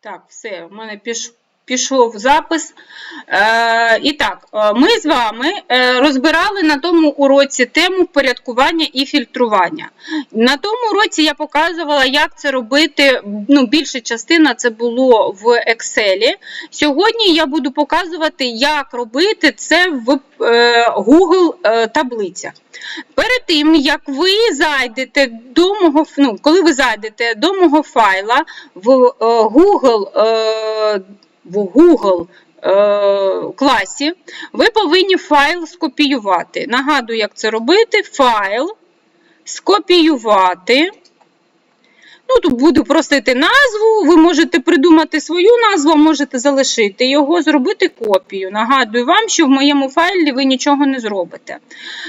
Так, все, у мене піш, пішов запис. Е, і так, е, ми з вами е, розбирали на тому уроці тему порядкування і фільтрування. На тому уроці я показувала, як це робити. Ну, більша частина це було в Excel. Сьогодні я буду показувати, як робити це в е, Google таблицях. Перед тим, як ви зайдете до мого, ну, коли ви зайдете до мого файла в Google, в Google е, класі, ви повинні файл скопіювати. Нагадую, як це робити. Файл, скопіювати. Ну, тут буду просити назву, ви можете придумати свою назву, можете залишити його, зробити копію. Нагадую вам, що в моєму файлі ви нічого не зробите.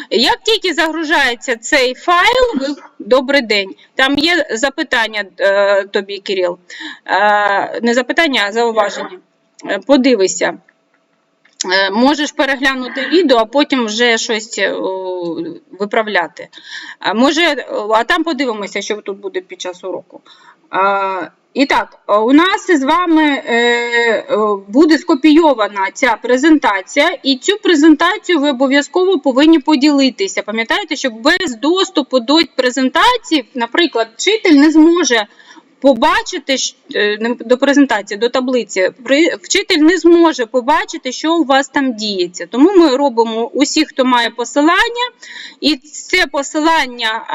Як тільки загружається цей файл, ви... добрий день. Там є запитання е, тобі, Кирил. Е, не запитання, а зауваження. Е, подивися. Е, Можеш переглянути відео, а потім вже щось е, виправляти. Може, а там подивимося, що тут буде під час уроку. І так, у нас з вами буде скопійована ця презентація, і цю презентацію ви обов'язково повинні поділитися. Пам'ятаєте, що без доступу до презентації, наприклад, вчитель не зможе побачити е, до презентації, до таблиці. Вчитель не зможе побачити, що у вас там діється. Тому ми робимо усі, хто має посилання, і це посилання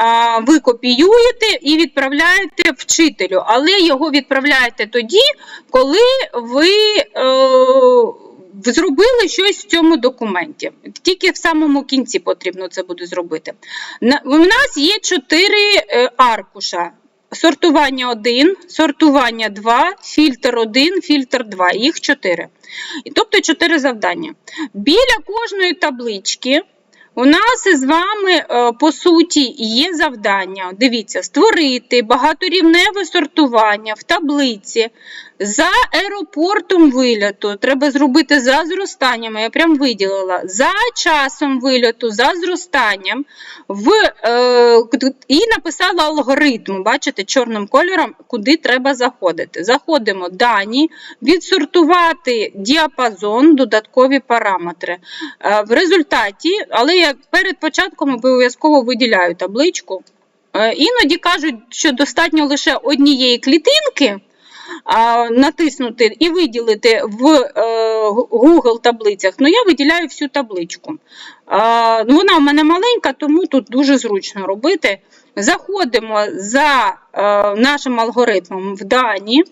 ви копіюєте і відправляєте вчителю, але його відправляєте тоді, коли ви. Е, зробили щось в цьому документі. Тільки в самому кінці потрібно це буде зробити. У нас є чотири е, аркуша. Сортування 1, сортування 2, фільтр 1, фільтр 2. Їх 4. Тобто 4 завдання. Біля кожної таблички у нас із вами, е, по суті, є завдання. Дивіться, створити багаторівневе сортування в таблиці за аеропортом вильоту. Треба зробити за зростанням, я прям виділила. За часом вильоту, за зростанням. В, е, і написала алгоритм, бачите, чорним кольором, куди треба заходити. Заходимо дані, відсортувати діапазон, додаткові параметри. Е, В результаті, але я перед початком обов'язково виділяю табличку. Е, Іноді кажуть, що достатньо лише однієї клітинки натиснути і виділити в е, Google таблицях. Ну, я виділяю всю табличку. Ну, вона в мене маленька, тому тут дуже зручно робити. Заходимо за е, нашим алгоритмом в дані.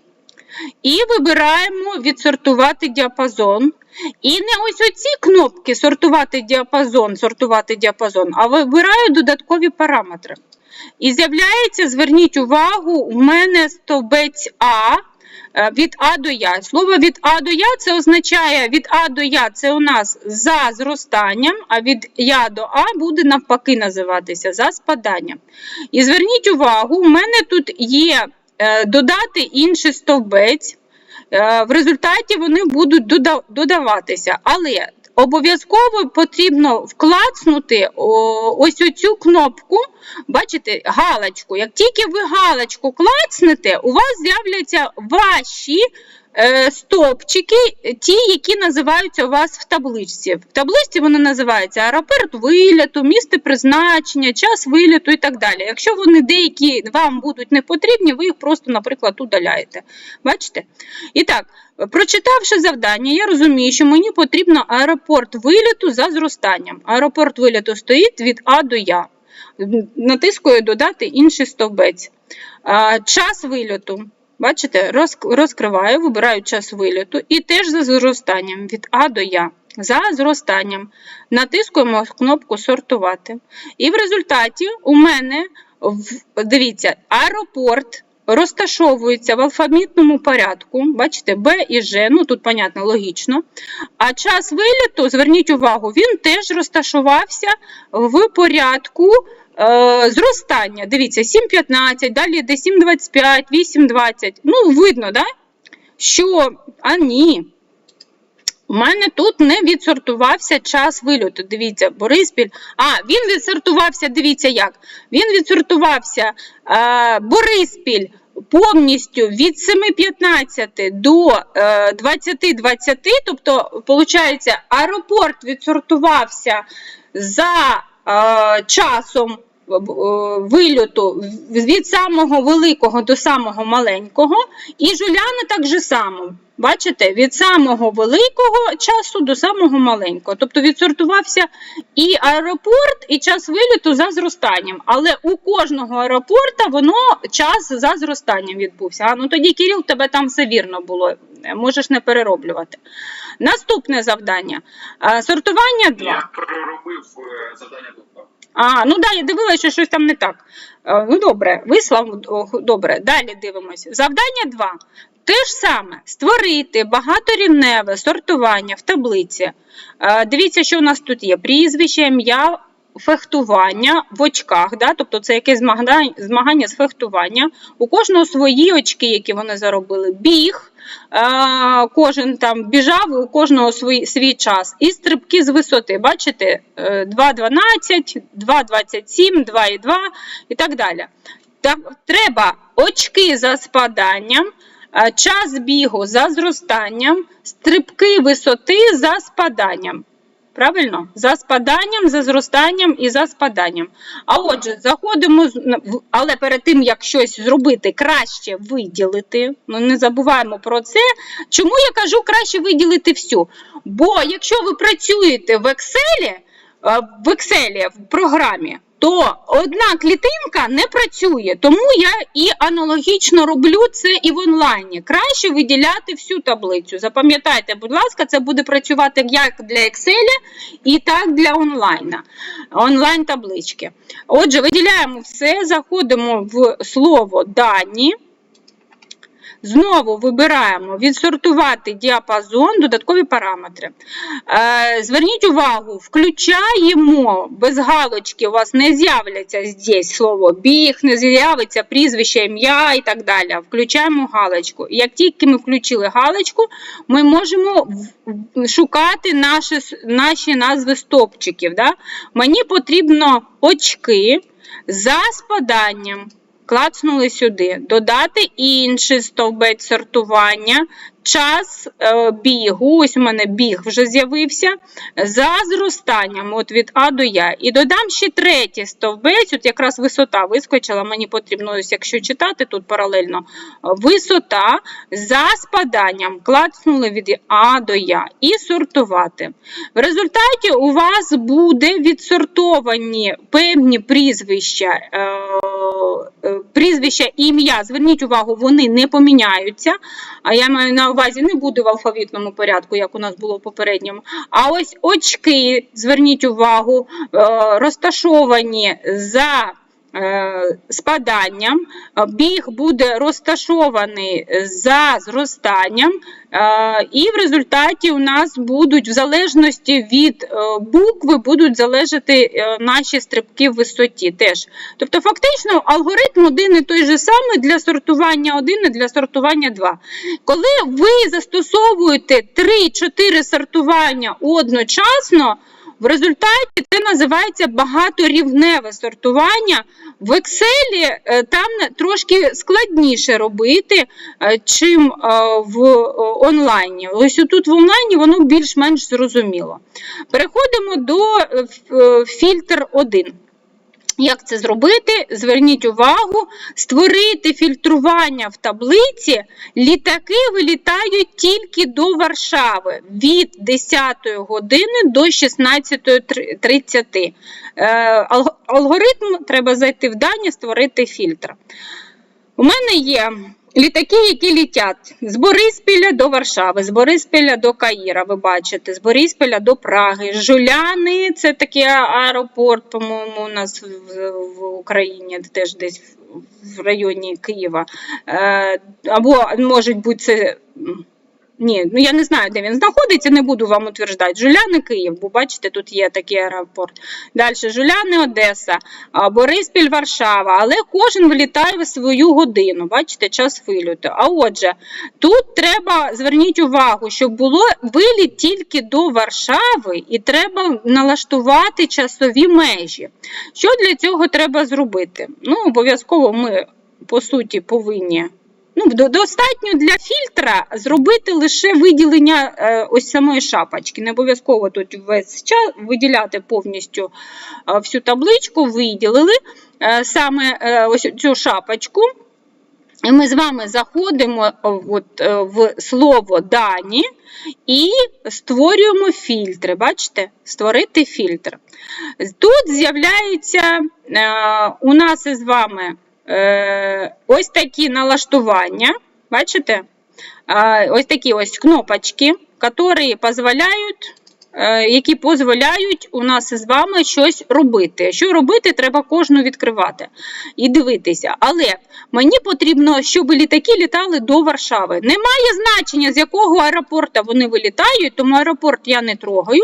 І вибираємо відсортувати діапазон. І не ось оці кнопки сортувати діапазон, сортувати діапазон, а вибираю додаткові параметри. І з'являється, зверніть увагу, у мене стовбець А е, від А до Я. Слово від А до Я це означає від А до Я це у нас за зростанням, а від Я до А буде навпаки називатися за спаданням. І зверніть увагу, у мене тут є е, додати інший стовбець. Е, В результаті вони будуть додаватися. Але обов'язково потрібно вклацнути ось оцю кнопку, бачите, галочку. Як тільки ви галочку клацнете, у вас з'являться ваші стовпчики, ті, які називаються у вас в табличці. В табличці вони називаються аеропорт виліту, місце призначення, час виліту і так далі. Якщо вони деякі вам будуть не потрібні, ви їх просто, наприклад, удаляєте. Бачите? І так, прочитавши завдання, я розумію, що мені потрібно аеропорт виліту за зростанням. Аеропорт виліту стоїть від А до Я. Натискую додати інший стовбець. Час вильоту. Бачите, роз- розкриваю, вибираю час вильоту і теж за зростанням від А до Я. За зростанням. Натискуємо кнопку сортувати. І в результаті у мене, дивіться, аеропорт розташовується в алфавітному порядку. Бачите, Б і Ж, ну тут, понятно, логічно. А час виліту, зверніть увагу, він теж розташувався в порядку е, зростання. Дивіться, 7,15, далі йде 7,25, 8,20. Ну, видно, да? що, а ні. мене тут не відсортувався час вильоту. Дивіться, Бориспіль. А, він відсортувався, дивіться як. Він відсортувався е, Бориспіль повністю від 7.15 до е, 20.20, тобто, виходить, аеропорт відсортувався за е, часом е, вильоту від самого великого до самого маленького, і Жуляна так же само. Бачите, від самого великого часу до самого маленького. Тобто відсортувався і аеропорт, і час виліту за зростанням. Але у кожного аеропорта воно час за зростанням відбувся. А ну тоді, Кирил, тебе там все вірно було. Можеш не перероблювати. Наступне завдання. Е, Сортування 2. Я проробив е, завдання 2. А, ну да, я дивилася, що щось там не так. Е, Ну добре, вислав добре. Далі дивимося. Завдання 2. Те ж саме створити багаторівневе сортування в таблиці. Е, Дивіться, що у нас тут є: прізвище, ім'я, фехтування в очках, да? тобто це якесь змагання, змагання з фехтування. У кожного свої очки, які вони заробили. Біг. Е, Кожен там біжав, у кожного свій, свій час. І стрибки з висоти. Бачите, Е, 2,12, 2,27, 2,2 і так далі. Так, треба очки за спаданням, е, час бігу за зростанням, стрибки висоти за спаданням. Правильно? За спаданням, за зростанням і за спаданням. А отже, заходимо, але перед тим, як щось зробити, краще виділити. Ну, не забуваємо про це. Чому я кажу краще виділити всю? Бо якщо ви працюєте в Excel, е, в Excel, в програмі, то одна клітинка не працює. Тому я і аналогічно роблю це і в онлайні. Краще виділяти всю таблицю. Запам'ятайте, будь ласка, це буде працювати як для Excel, і так для онлайна. Онлайн таблички. Отже, виділяємо все, заходимо в слово дані. Знову вибираємо відсортувати діапазон, додаткові параметри. Е, Зверніть увагу, включаємо без галочки, у вас не з'являться здесь слово біг, не з'явиться прізвище, ім'я і так далі. Включаємо галочку. Як тільки ми включили галочку, ми можемо шукати наші, наші назви стопчиків. Да? Мені потрібно очки за спаданням. Клацнули сюди. Додати інший стовбець сортування. Час е, бігу. Ось у мене біг вже з'явився. За зростанням, от від А до Я. І додам ще третій стовбець. От якраз висота вискочила. Мені потрібно, ось якщо читати тут паралельно, висота за спаданням. Клацнули від А до Я. І сортувати. В результаті у вас буде відсортовані певні прізвища, е, прізвища і ім'я. Зверніть увагу, вони не поміняються. А я маю на увазі, не буде в алфавітному порядку, як у нас було в попередньому. А ось очки, зверніть увагу, е, розташовані за е, спаданням, Е, біг буде розташований за зростанням, е, і в результаті у нас будуть, в залежності від е, букви, будуть залежати е, наші стрибки в висоті теж. Тобто, фактично, алгоритм один і той же самий для сортування 1 і для сортування 2. Коли ви застосовуєте 3-4 сортування одночасно, в результаті це називається багаторівневе сортування. В Excel е, там трошки складніше робити, е, чим е, в онлайні. Ось тут в онлайні воно більш-менш зрозуміло. Переходимо до фільтр 1. Як це зробити? Зверніть увагу, створити фільтрування в таблиці. Літаки вилітають тільки до Варшави від 10 години до 16.30. Е, алг- Алгоритм треба зайти в дані, створити фільтр. У мене є літаки, які літять з Бориспіля до Варшави, з Бориспіля до Каїра, ви бачите, з Бориспіля до Праги. Жуляни це такий аеропорт, по-моєму, у нас в, в Україні, теж десь в- районі Києва. Е, або, може бути, це Ні, ну я не знаю, де він знаходиться, не буду вам утверждати. Жуляни Київ, бо бачите, тут є такий аеропорт. Далі Жуляни Одеса, Бориспіль Варшава, але кожен вилітає в свою годину. Бачите, час вильоту. А отже, тут треба зверніть увагу, щоб було виліт тільки до Варшави, і треба налаштувати часові межі. Що для цього треба зробити? Ну, обов'язково ми, по суті, повинні. Ну, достатньо для фільтра зробити лише виділення е, ось самої шапочки. Не обов'язково тут весь час виділяти повністю е, всю табличку, виділили е, саме ось цю шапочку. І ми з вами заходимо от, в слово дані і створюємо фільтри. Бачите? Створити фільтр. Тут з'являються у нас із вами е, ось такі налаштування. Бачите? Ось такі ось кнопочки, які дозволяють. Е, Які дозволяють у нас із вами щось робити. Що робити, треба кожну відкривати і дивитися. Але мені потрібно, щоб літаки літали до Варшави. Немає значення, з якого аеропорту вони вилітають, тому аеропорт я не трогаю.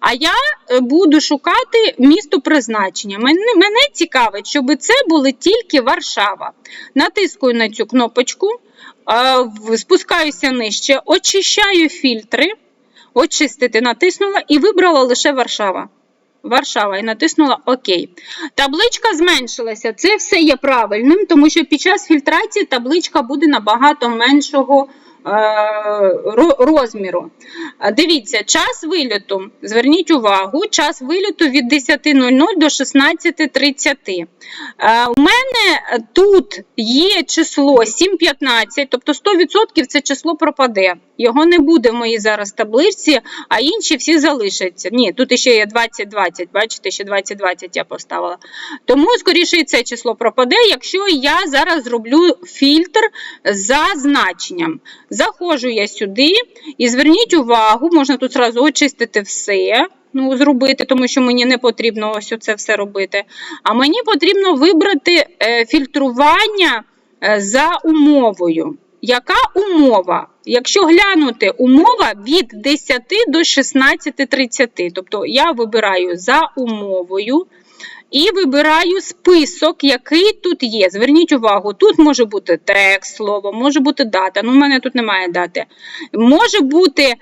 А я е, буду шукати місто призначення. Мене, мене цікавить, щоб це були тільки Варшава. Натискую на цю кнопочку, спускаюся нижче, очищаю фільтри. Очистити натиснула і вибрала лише Варшава. Варшава і натиснула ОК. Табличка зменшилася. Це все є правильним, тому що під час фільтрації табличка буде набагато меншого розміру. Дивіться, час вильоту. Зверніть увагу, час вильоту від 10.00 до 16.30. Е, У мене тут є число 7.15, тобто 100% це число пропаде. Його не буде в моїй зараз таблиці, а інші всі залишаться. Ні, тут ще є 2020, бачите, ще 2020 я поставила. Тому, скоріше, і це число пропаде, якщо я зараз зроблю фільтр за значенням. Заходжу я сюди і зверніть увагу, можна тут зразу очистити все. Ну, зробити, тому що мені не потрібно ось це все робити. А мені потрібно вибрати е, фільтрування е, за умовою. Яка умова? Якщо глянути, умова від 10 до 16.30. Тобто я вибираю за умовою і вибираю список, який тут є. Зверніть увагу, тут може бути текст, слово, може бути дата. Ну, в мене тут немає дати. Може бути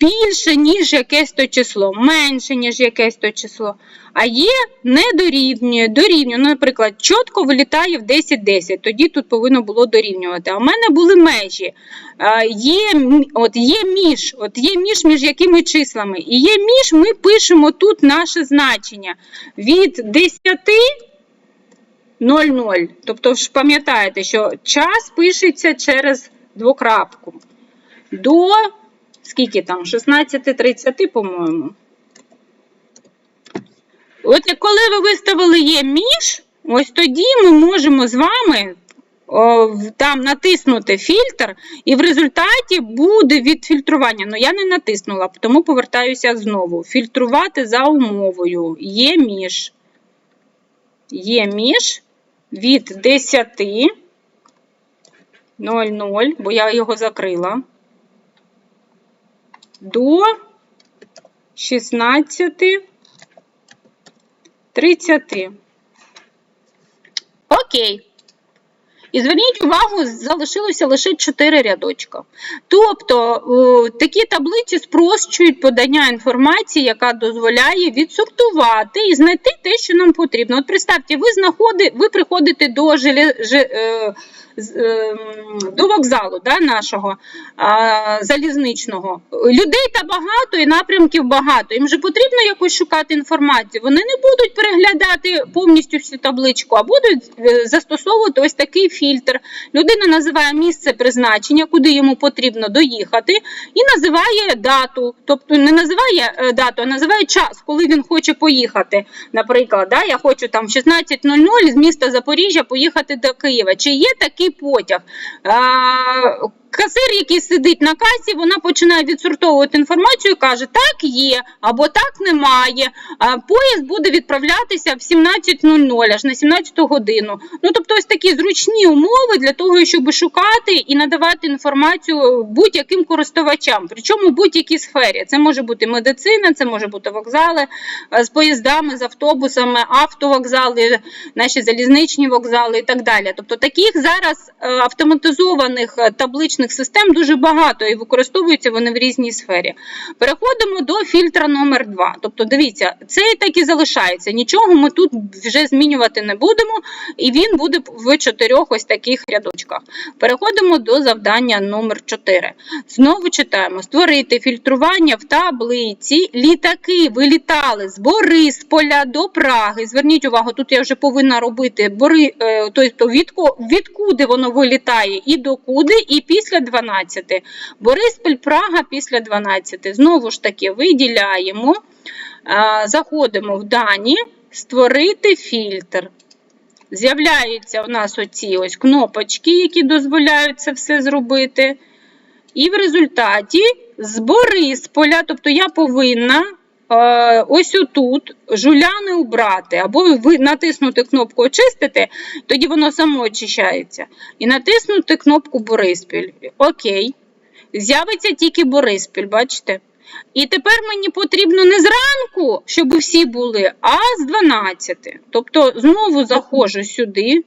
більше, ніж якесь то число, менше, ніж якесь то число. А є не дорівнює, дорівнює. Ну, наприклад, чітко вилітає в 10-10, тоді тут повинно було дорівнювати. А в мене були межі. Є, от є між, от є між між якими числами. І є між, ми пишемо тут наше значення. Від 10 00. Тобто ж пам'ятаєте, що час пишеться через двокрапку. До скільки там? 16.30, по-моєму. От коли ви виставили є між, ось тоді ми можемо з вами о, там натиснути фільтр, і в результаті буде відфільтрування. Ну, я не натиснула, тому повертаюся знову. Фільтрувати за умовою. Є між. Є між від 10 00, бо я його закрила, до 16 30. Окей. І зверніть увагу, залишилося лише 4 рядочка. Тобто такі таблиці спрощують подання інформації, яка дозволяє відсортувати і знайти те, що нам потрібно. От представте, ви знаходи, ви приходите до ем, до вокзалу да, нашого а, залізничного. Людей та багато і напрямків багато. Їм же потрібно якось шукати інформацію. Вони не будуть переглядати повністю всю табличку, а будуть е, застосовувати ось такий фільтр. Людина називає місце призначення, куди йому потрібно доїхати, і називає дату. Тобто не називає е, дату, а називає час, коли він хоче поїхати. Наприклад, да, я хочу там в 16.00 з міста Запоріжжя поїхати до Києва. Чи є такий потяг? Касир, який сидить на касі, вона починає відсортовувати інформацію каже, так є або так немає. А поїзд буде відправлятися в 17.00, аж на 17 годину. Ну тобто, ось такі зручні умови для того, щоб шукати і надавати інформацію будь-яким користувачам, причому в будь-якій сфері. Це може бути медицина, це може бути вокзали е, з поїздами, з автобусами, автовокзали, наші залізничні вокзали і так далі. Тобто таких зараз е, автоматизованих е, табличних систем дуже багато і використовуються вони в різній сфері. Переходимо до фільтра номер 2 Тобто, дивіться, це так і залишається. Нічого ми тут вже змінювати не будемо, і він буде в чотирьох ось таких рядочках. Переходимо до завдання номер 4 Знову читаємо: створити фільтрування в таблиці. Літаки вилітали з Борисполя до Праги. Зверніть увагу, тут я вже повинна робити бори, е, тобто відкуди воно вилітає, і докуди, і після 12. Бориспіль, Прага після 12. Знову ж таки, виділяємо, е, заходимо в дані, створити фільтр. З'являються у нас оці ось кнопочки, які дозволяють це все зробити. І в результаті з Борисполя, тобто я повинна ось отут жуляни убрати, або ви натиснути кнопку Очистити, тоді воно само очищається. І натиснути кнопку Бориспіль. Окей. З'явиться тільки Бориспіль, бачите? І тепер мені потрібно не зранку, щоб всі були, а з 12. Тобто знову заходжу сюди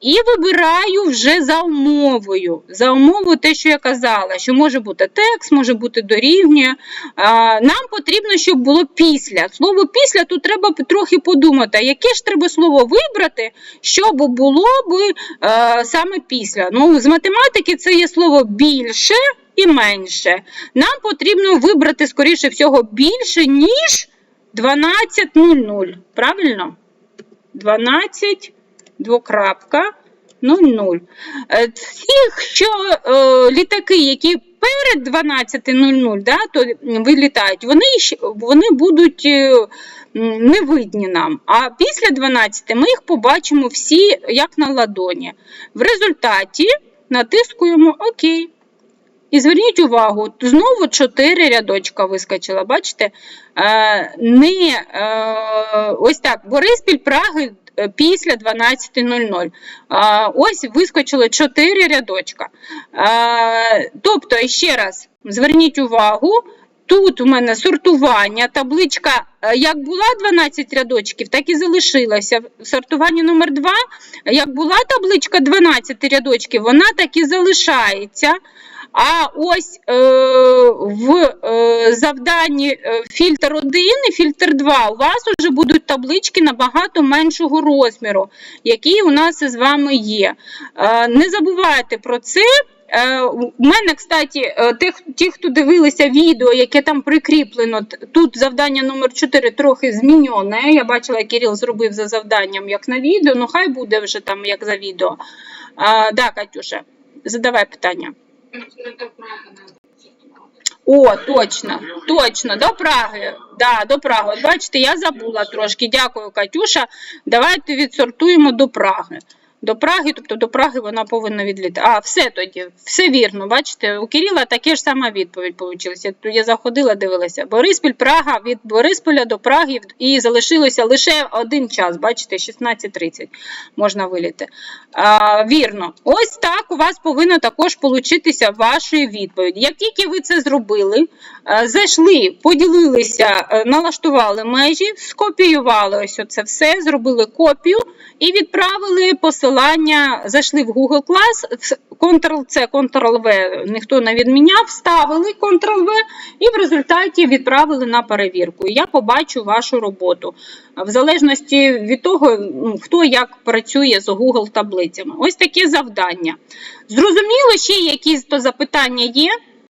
і вибираю вже за умовою. За умовою те, що я казала, що може бути текст, може бути дорівнює. Нам потрібно, щоб було після. Слово після тут треба трохи подумати, яке ж треба слово вибрати, щоб було б е, саме після. Ну, з математики це є слово більше і менше. Нам потрібно вибрати, скоріше всього, більше, ніж 12.00. Правильно? 12 двокрапка 00. Е, Ті, що е, літаки, які перед 12.00, да, то вилітають, вони, вони будуть е, не видні нам. А після 12 ми їх побачимо всі як на ладоні. В результаті натискуємо ОК. І зверніть увагу, знову 4 рядочка вискочила, бачите? Е, не е, ось так, Бориспіль Праги після 12.00. Е, ось вискочило 4 рядочка. Е, тобто, ще раз, зверніть увагу, тут у мене сортування, табличка, е, як була 12 рядочків, так і залишилася. В сортуванні номер 2, як була табличка 12 рядочків, вона так і залишається. А ось е, в е, завданні е, фільтр 1 і фільтр 2 у вас вже будуть таблички набагато меншого розміру, які у нас із вами є. Е, не забувайте про це. Е, У мене, кстати, е, ті, хто дивилися відео, яке там прикріплено, тут завдання номер 4 трохи зміньоне. Я бачила, як Кирил зробив за завданням, як на відео, ну хай буде вже там як за відео. А, да, Катюша, задавай питання. О, точно, точно, до Праги. Да, до Праги. От бачите, я забула трошки. Дякую, Катюша. Давайте відсортуємо до Праги. До Праги, тобто до Праги вона повинна відлітати. А, все тоді, все вірно. Бачите, у Кирила таке ж сама відповідь вийшла. Я заходила, дивилася. Бориспіль, Прага, від Борисполя до Праги і залишилося лише один час. Бачите, 16.30 можна виліти. А, вірно. Ось так у вас повинно також получитися вашої відповіді. Як тільки ви це зробили, е, зайшли, поділилися, е, налаштували межі, скопіювали ось це все, зробили копію і відправили посилання, зайшли в Google Class, Ctrl-C, Ctrl-V ніхто не відміняв, вставили Ctrl-V і в результаті відправили на перевірку. Я побачу вашу роботу. В залежності від того, хто як працює з Google таблицями. Ось таке завдання. Зрозуміло, ще якісь то запитання є?